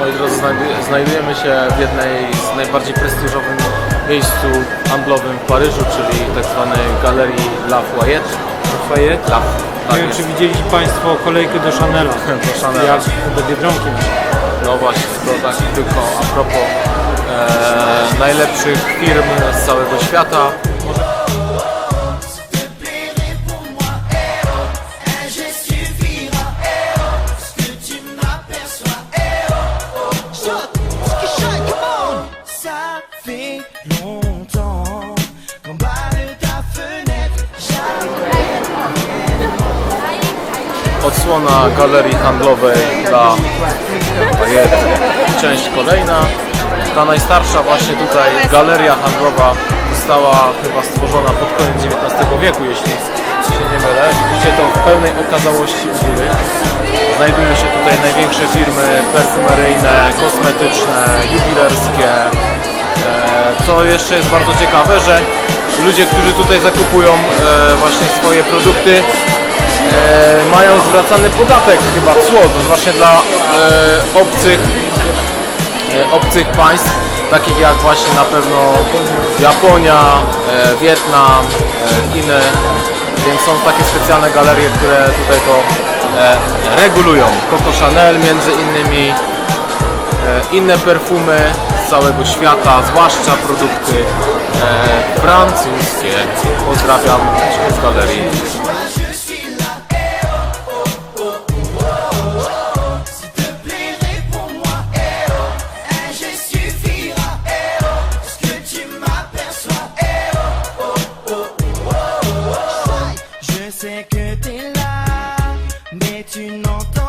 Moi drodzy, znajdu- znajdujemy się w jednej z najbardziej prestiżowym miejscu handlowym w Paryżu, czyli tak zwanej galerii Lafayette. Lafayette. Laf, Nie tak wiem, jest. czy widzieli Państwo kolejkę do Chanela. Do Chanela. Jak do Biedronki. No właśnie, to tak tylko a propos e, najlepszych firm z całego świata. Odsłona galerii handlowej dla. Część kolejna. Ta najstarsza właśnie tutaj galeria handlowa została chyba stworzona pod koniec XIX wieku, jeśli się nie mylę. Widzicie to w pełnej okazałości góry. Znajdują się tutaj największe firmy perfumeryjne, kosmetyczne, jubilerskie. Co jeszcze jest bardzo ciekawe, że ludzie, którzy tutaj zakupują e, właśnie swoje produkty, e, mają zwracany podatek chyba cło, właśnie dla e, obcych, obcych państw, takich jak właśnie na pewno Japonia, Wietnam, Chiny, więc są takie specjalne galerie, które tutaj to regulują. Coco Chanel między innymi, inne perfumy całego świata, zwłaszcza produkty e, francuskie. Pozdrawiam z galerii. je sais que t'es là, tu n'en